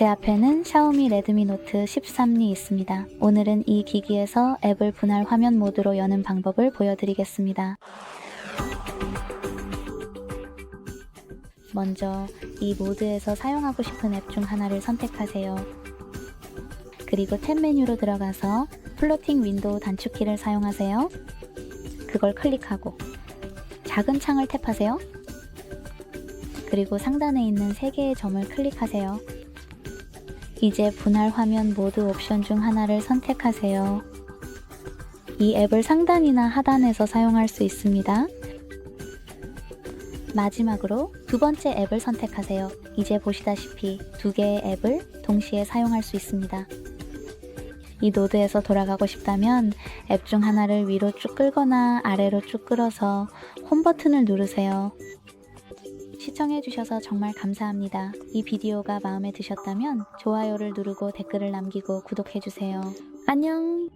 제 앞에는 샤오미 레드미 노트 13이 있습니다. 오늘은 이 기기에서 앱을 분할 화면 모드로 여는 방법을 보여드리겠습니다. 먼저 이 모드에서 사용하고 싶은 앱 중 하나를 선택하세요. 그리고 탭 메뉴로 들어가서 플로팅 윈도우 단축키를 사용하세요. 그걸 클릭하고 작은 창을 탭하세요. 그리고 상단에 있는 세 개의 점을 클릭하세요. 이제 분할 화면 모드 옵션 중 하나를 선택하세요. 이 앱을 상단이나 하단에서 사용할 수 있습니다. 마지막으로 두 번째 앱을 선택하세요. 이제 보시다시피 두 개의 앱을 동시에 사용할 수 있습니다. 이 노드에서 돌아가고 싶다면 앱 중 하나를 위로 쭉 끌거나 아래로 쭉 끌어서 홈 버튼을 누르세요. 시청해주셔서 정말 감사합니다. 이 비디오가 마음에 드셨다면 좋아요를 누르고 댓글을 남기고 구독해주세요. 안녕!